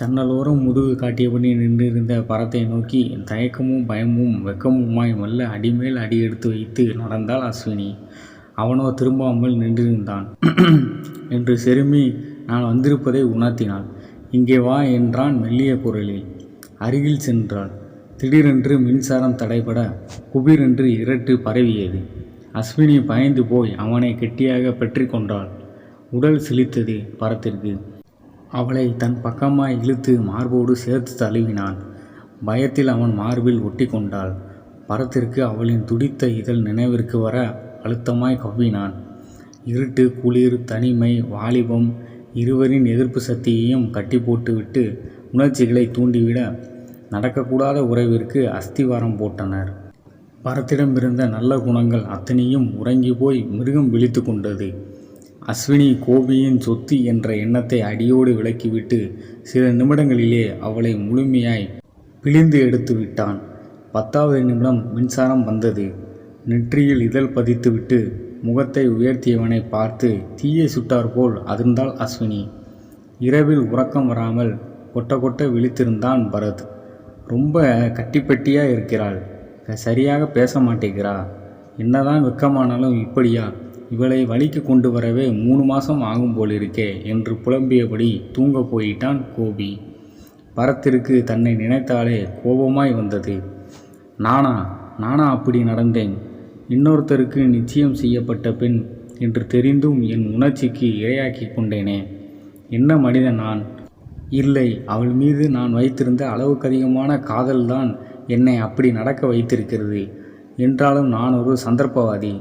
ஜன்னலோரம் முதுகு காட்டியபடி நின்றிருந்த பரத்தை நோக்கி தயக்கமும் பயமும் வெக்கமுமாய் மெல்ல அடிமேல் அடி எடுத்து வைத்து நடந்தாள் அஸ்வினி அவனோ திரும்பாமல் நின்றிருந்தான். என்று செருமி நான் வந்திருப்பதை உணர்த்தினாள். இங்கே வா என்றான் மெல்லிய குரலில். அருகில் சென்றாள். திடீரென்று மின்சாரம் தடைபட குபீரென்று இரட்டு பரவியது. அஸ்வினி பயந்து போய் அவனை கெட்டியாக பற்றி கொண்டாள். உடல் சிலித்தது பரத்திற்கு. அவளை தன் பக்கமாய் இழுத்து மார்போடு சேர்த்து தழுவினான் பயத்தில் அவன் மார்பில் ஒட்டி கொண்டாள் பரத்திற்கு அவளின் துடித்த இதழ் நினைவிற்கு வர அழுத்தமாய் கவ்வினான். இருட்டு குளிர் தனிமை வாலிபம் இருவரின் எதிர்ப்பு சக்தியையும் கட்டி போட்டுவிட்டு உணர்ச்சிகளை தூண்டிவிட நடக்கக்கூடாத உறவிற்கு அஸ்திவாரம் போட்டனர். பரத்திடமிருந்த நல்ல குணங்கள் அத்தனையும் உறங்கி போய் மிருகம் விழித்து கொண்டது. அஸ்வினி கோபியின் சொத்து என்ற எண்ணத்தை அடியோடு விலக்கிவிட்டு சில நிமிடங்களிலே அவளை முழுமையாய் பிழிந்து எடுத்து விட்டான். பத்தாவது நிமிடம் மின்சாரம் வந்தது. நெற்றியில் இதழ் பதித்துவிட்டு முகத்தை உயர்த்தியவனை பார்த்து தீயை சுட்டார் போல் அதிர்ந்தாள் அஸ்வினி. இரவில் உறக்கம் வராமல் கொட்ட கொட்ட விழித்திருந்தான் பரத். ரொம்ப கட்டிப்பட்டியாக இருக்கிறாள். சரியாக பேச மாட்டேங்கிறா. என்னதான் வெக்கமானாலும் இப்படியா? இவளை வழிக்கு கொண்டு வரவே மூணு மாதம் ஆகும் போலிருக்கே என்று புலம்பியபடி தூங்க போயிட்டான் கோபி. பரத்திற்கு தன்னை நினைத்தாலே கோபமாய் வந்தது. நானா நானா அப்படி நடந்தேன். இன்னொருத்தருக்கு நிச்சயம் செய்யப்பட்ட பெண் என்று தெரிந்தும் என் உணர்ச்சிக்கு இரையாக்கி கொண்டேனே. என்ன மனிதன் நான்? இல்லை அவள் மீது நான் வைத்திருந்த அளவுக்கு அதிகமான காதல்தான் என்னை அப்படி நடக்க வைத்திருக்கிறது. என்றாலும் நான் ஒரு சந்தர்ப்பவாதி.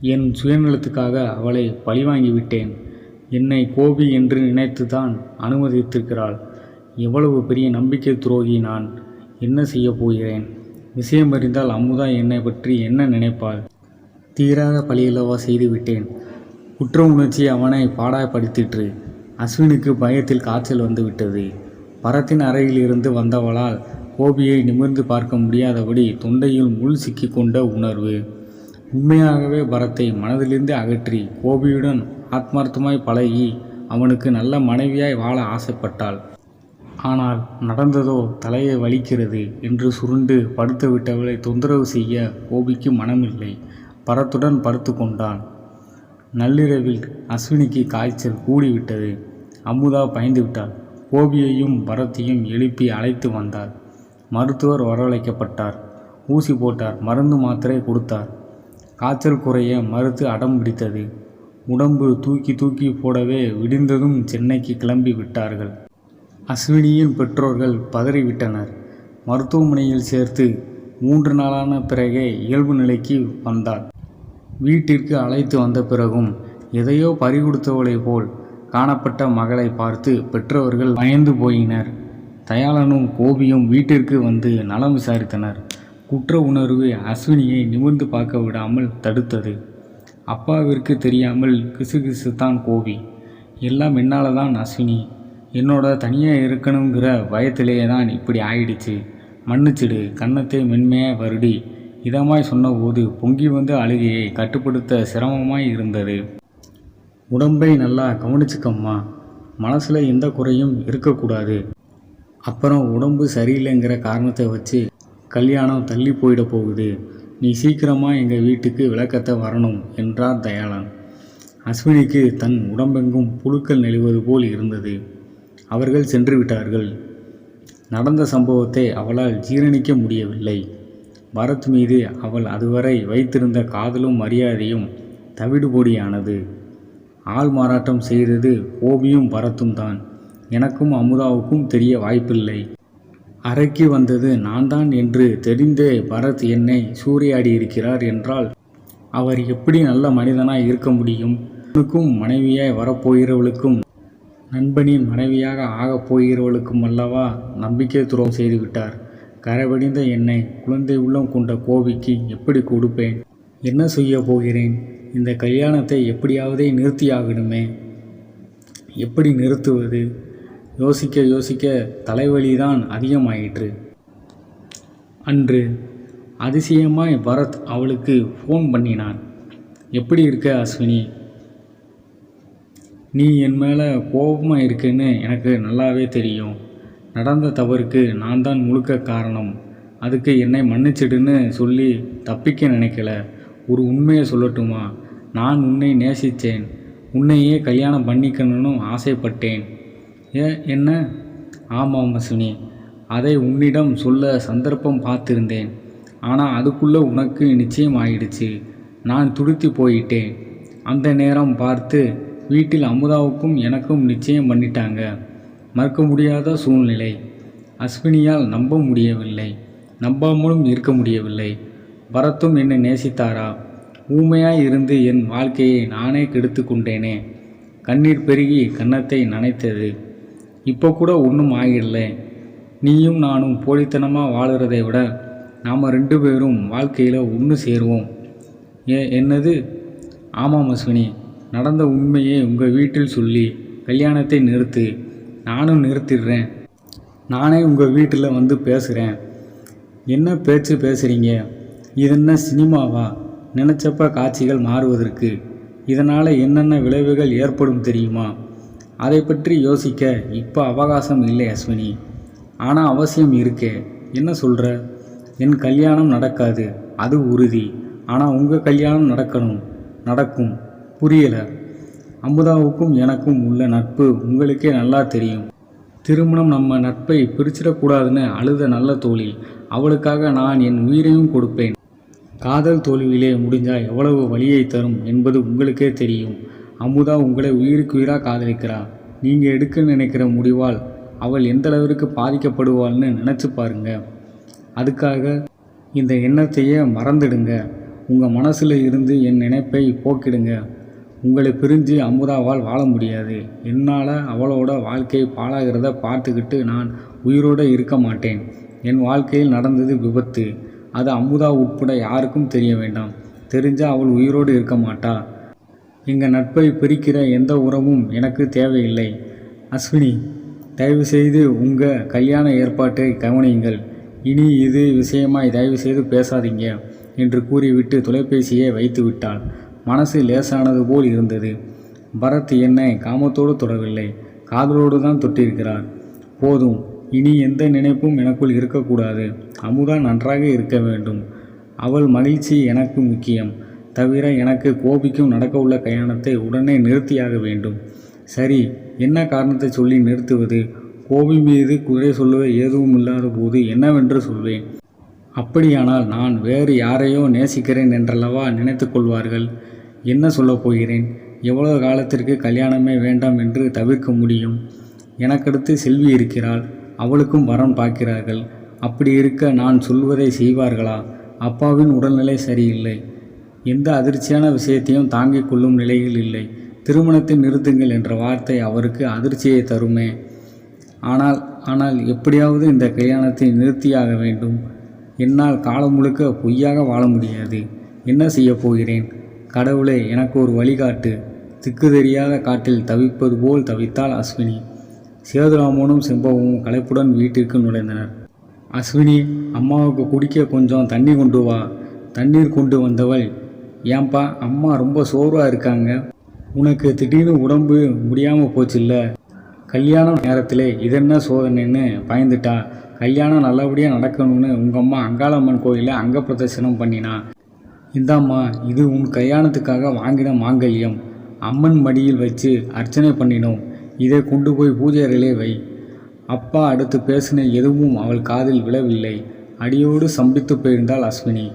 என் சுயநலத்துக்காக அவளை பழிவாங்கிவிட்டேன். என்னை கோபி என்று நினைத்து தான் அனுமதித்திருக்கிறாள். எவ்வளவு பெரிய நம்பிக்கை துரோகி நான். என்ன செய்ய போகிறேன்? விஷயம் அறிந்தால் அமுதா என்னை பற்றி என்ன நினைப்பாள்? தீராத பழியல்லவா செய்துவிட்டேன். குற்ற உணர்ச்சி அவனை பாடாய்படுத்திற்று அஸ்வினுக்கு பயத்தில் காய்ச்சல் வந்துவிட்டது. பரத்தின் அறையில் இருந்து வந்தவளால் கோபியை நிமிர்ந்து பார்க்க முடியாதபடி தொண்டையில் முள் சிக்கிக்கொண்ட உணர்வு. உண்மையாகவே பரத்தை மனதிலிருந்து அகற்றி கோபியுடன் ஆத்மார்த்தமாய் பழகி அவனுக்கு நல்ல மனைவியாய் வாழ ஆசைப்பட்டாள். ஆனால் நடந்ததோ தலையை வலிக்கிறது என்று சுருண்டு படுத்து விட்டவளை தொந்தரவு செய்ய கோபிக்கு மனமில்லை. பரத்துடன் படுத்து கொண்டான். நள்ளிரவில் அஸ்வினிக்கு காய்ச்சல் கூடிவிட்டது. அமுதா பயந்து விட்டாள். கோபியையும் பரத்தையும் எழுப்பி அழைத்து வந்தார் மருத்துவர் வரவழைக்கப்பட்டார். ஊசி போட்டார். மருந்து மாத்திரை கொடுத்தார். காய்ச்சல் குறைய மறுத்து அடம் பிடித்தது. உடம்பு தூக்கி தூக்கி போடவே விடிந்ததும் சென்னைக்கு கிளம்பி விட்டார்கள். அஸ்வினியின் பெற்றோர்கள் பதறிவிட்டனர். மருத்துவமனையில் சேர்த்து மூன்று நாளான பிறகே இயல்பு நிலைக்கு வந்தாள் வீட்டிற்கு அழைத்து வந்த பிறகும் எதையோ பறிகொடுத்தவளை போல் காணப்பட்ட மகளை பார்த்து பெற்றவர்கள் பயந்து போயினர். தயாளனும் கோபியும் வீட்டிற்கு வந்து நலம் விசாரித்தனர். குற்ற உணர்வு அஸ்வினியை நிமிர்ந்து பார்க்க விடாமல் தடுத்தது. அப்பாவிற்கு தெரியாமல் கிசுகிசுத்தான் கோபி. எல்லாம் என்னால் தான் அஸ்வினி. என்னோட தனியாக இருக்கணுங்கிற பயத்திலேயே தான் இப்படி ஆயிடுச்சு. மன்னிச்சிடு கன்னத்தை மென்மையாக வருடி. இதமாய் சொன்னபோது பொங்கி வந்த அழுகையை கட்டுப்படுத்த சிரமமாய் இருந்தது. உடம்பை நல்லா கவனிச்சுக்கம்மா. மனசில் எந்த குறையும் இருக்கக்கூடாது. அப்புறம் உடம்பு சரியில்லைங்கிற காரணத்தை வச்சு கல்யாணம் தள்ளி போயிட போகுது. நீ சீக்கிரமாக எங்கள் வீட்டுக்கு விளக்கத்தை வரணும் என்றார் தயாளன். அஸ்வினிக்கு தன் உடம்பெங்கும் புழுக்கள் நெளிவது போல் இருந்தது. அவர்கள் சென்று விட்டார்கள். நடந்த சம்பவத்தை அவளால் ஜீரணிக்க முடியவில்லை. பரத் மீது அவள் அதுவரை வைத்திருந்த காதலும் மரியாதையும் தவிடுபொடியானது. ஆள் மாறாட்டம் செய்தது ஓபியும் பரத்தும் தான் எனக்கும் அமுதாவுக்கும் தெரிய வாய்ப்பில்லை. அறைக்கு வந்தது நான்தான் என்று தெரிந்தே பரத் என்னை சூறையாடி இருக்கிறார் என்றால் அவர் எப்படி நல்ல மனிதனாய் இருக்க முடியும்? அவனுக்கும் மனைவியாய் வரப்போகிறவளுக்கும் நண்பனின் மனைவியாக ஆகப் போகிறவளுக்கும் அல்லவா நம்பிக்கை துரோகம் செய்துவிட்டார். கரைபடிந்த என்னை குழந்தை உள்ளம் கொண்ட கோவிக்கு எப்படி கொடுப்பேன்? என்ன செய்ய போகிறேன்? இந்த கல்யாணத்தை எப்படியாவதே நிறுத்தியாகணுமே? எப்படி நிறுத்துவது? யோசிக்க யோசிக்க தலைவலிதான் அதிகமாயிற்று. அன்று அதிசயமாய் பரத் அவளுக்கு ஃபோன் பண்ணினான். எப்படி இருக்க அஸ்வினி? நீ என் மேலே கோபமாக இருக்குன்னு எனக்கு நல்லாவே தெரியும். நடந்த தவறுக்கு நான் தான் முழுக்க காரணம். அதுக்கு என்னை மன்னிச்சிடுன்னு சொல்லி தப்பிக்க நினைக்கல. ஒரு உண்மையை சொல்லட்டுமா? நான் உன்னை நேசித்தேன். உன்னையே கல்யாணம் பண்ணிக்கணும்னு ஆசைப்பட்டேன். ஏ என்ன? ஆமாம் அஸ்வினி அதை உன்னிடம் சொல்ல சந்தர்ப்பம் பார்த்திருந்தேன். ஆனால் அதுக்குள்ளே உனக்கு நிச்சயம் ஆயிடுச்சு நான் துடித்து போயிட்டேன். அந்த நேரம் பார்த்து வீட்டில் அமுதாவுக்கும் எனக்கும் நிச்சயம் பண்ணிட்டாங்க. மறக்க முடியாத சூழ்நிலை. அஸ்வினியால் நம்ப முடியவில்லை. நம்பாமலும் இருக்க முடியவில்லை. பரத்தும் என்னை நேசித்தாரா? ஊமையாய் இருந்து என் வாழ்க்கையை நானே கெடுத்து கொண்டேனே கண்ணீர் பெருகி கன்னத்தை நனைத்தது. இப்போ கூட ஒன்றும் ஆகிடல நீயும் நானும் போலித்தனமாக வாழ்கிறதை விட நாம் ரெண்டு பேரும் வாழ்க்கையில் ஒன்று சேருவோம். ஏ என்னது? ஆமாம் அஸ்வினி நடந்த உண்மையை உங்கள் வீட்டில் சொல்லி கல்யாணத்தை நிறுத்து. நானும் நிறுத்திடுறேன். நானே உங்கள் வீட்டில் வந்து பேசுகிறேன் என்ன பேச்சு பேசுகிறீங்க இது என்ன சினிமாவா? நினச்சப்ப காட்சிகள் மாறுவதற்கு இதனால் என்னென்ன விளைவுகள் ஏற்படும் தெரியுமா? அதை பற்றி யோசிக்க இப்போ அவகாசம் இல்லை அஸ்வினி. ஆனால் அவசியம் இருக்கே. என்ன சொல்கிற என் கல்யாணம் நடக்காது. அது உறுதி. ஆனால் உங்கள் கல்யாணம் நடக்கணும். நடக்கும். புரியலை. அமுதாவுக்கும் எனக்கும் உள்ள நட்பு உங்களுக்கே நல்லா தெரியும். திருமணம் நம்ம நட்பை பிரிச்சிடக்கூடாதுன்னு அழுத நல்ல தோழி அவளுக்காக நான் என் உயிரையும் கொடுப்பேன். காதல் தோல்வியிலே முடிஞ்சால் எவ்வளவு வலியை தரும் என்பது உங்களுக்கே தெரியும். அமுதா உங்களை உயிருக்கு உயிராக காதலிக்கிறா. நீங்கள் எடுக்க நினைக்கிற முடிவால் அவள் எந்த அளவிற்கு பாதிக்கப்படுவாள்னு நினச்சி பாருங்க. அதுக்காக இந்த எண்ணத்தையே மறந்துடுங்க. உங்கள் மனசில் இருந்து என் நினைப்பை போக்கிடுங்க. உங்களை பிரிஞ்சு அமுதாவால் வாழ முடியாது. என்னால் அவளோட வாழ்க்கை பாழாகிறத பார்த்துக்கிட்டு நான் உயிரோடு இருக்க மாட்டேன். என் வாழ்க்கையில் நடந்தது விபத்து. அது அமுதா உட்பட யாருக்கும் தெரிய வேண்டாம். தெரிஞ்சால் அவள் உயிரோடு இருக்க மாட்டா. எங்கள் நட்பை பிரிக்கிற எந்த உறவும் எனக்கு தேவையில்லை. அஸ்வினி தயவுசெய்து உங்கள் கல்யாண ஏற்பாட்டை கவனியுங்கள். இனி இது விஷயமாய் தயவுசெய்து பேசாதீங்க என்று கூறிவிட்டு தொலைபேசியை வைத்து விட்டாள் மனசு லேசானது போல் இருந்தது. பரத் என்னை காமத்தோடு தொடவில்லை. காதலோடு தான் தொட்டிருக்கிறார். போதும் இனி எந்த நினைப்பும் எனக்குள் இருக்கக்கூடாது. அமுதா நன்றாக இருக்க வேண்டும். அவள் மகிழ்ச்சி எனக்கு முக்கியம். தவிர எனக்கு கோபிக்கும் நடக்கவுள்ள கல்யாணத்தை உடனே நிறுத்தியாக வேண்டும். சரி என்ன காரணத்தை சொல்லி நிறுத்துவது? கோபி மீது குறை சொல்லுவ எதுவும் இல்லாத போது என்னவென்று சொல்வேன்? அப்படியானால் நான் வேறு யாரையோ நேசிக்கிறேன் என்றல்லவா நினைத்து கொள்வார்கள்? என்ன சொல்லப் போகிறேன்? எவ்வளவு காலத்திற்கு கல்யாணமே வேண்டாம் என்று தவிர்க்க முடியும்? எனக்கடுத்து செல்வி இருக்கிறாள் அவளுக்கும் வரம் பார்க்கிறார்கள். அப்படி இருக்க நான் சொல்வதை செய்வார்களா? அப்பாவின் உடல்நிலை சரியில்லை. எந்த அதிர்ச்சியான விஷயத்தையும் தாங்கிக் கொள்ளும் நிலையில் இல்லை. திருமணத்தை நிறுத்துங்கள் என்ற வார்த்தை அவருக்கு அதிர்ச்சியை தருமே. ஆனால் ஆனால் எப்படியாவது இந்த கல்யாணத்தை நிறுத்தியாக வேண்டும். என்னால் காலம் முழுக்க பொய்யாக வாழ முடியாது. என்ன செய்யப் போகிறேன்? கடவுளே எனக்கு ஒரு வழிகாட்டு. திக்கு தெரியாத காட்டில் தவிப்பது போல் தவித்தாள் அஸ்வினி. சேதுராமனும் செம்பவும் களைப்புடன் வீட்டிற்கு நுழைந்தனர். அஸ்வினி அம்மாவுக்கு குடிக்க கொஞ்சம் தண்ணி கொண்டு வா. தண்ணீர் கொண்டு வந்தவள் ஏன்பா அம்மா ரொம்ப சோர்வாக இருக்காங்க. உனக்கு திடீர்னு உடம்பு முடியாமல் போச்சுல்ல? கல்யாணம் நேரத்தில் இதென்ன சோதனைன்னு பயந்துட்டா? கல்யாணம் நல்லபடியாக நடக்கணும்னு உங்கள் அம்மா அங்காளம்மன் கோயிலில் அங்க பிரதர்சனம் பண்ணினா. இந்தாம்மா இது உன் கல்யாணத்துக்காக வாங்கின மாங்கல்யம். அம்மன் மடியில் வச்சு அர்ச்சனை பண்ணினோம். இதை கொண்டு போய் பூஜை அறையிலே வை. அப்பா அடுத்து பேசின எதுவும் அவள் காதில் விழவில்லை. அடியோடு சம்பித்து போயிருந்தாள் அஸ்வினி.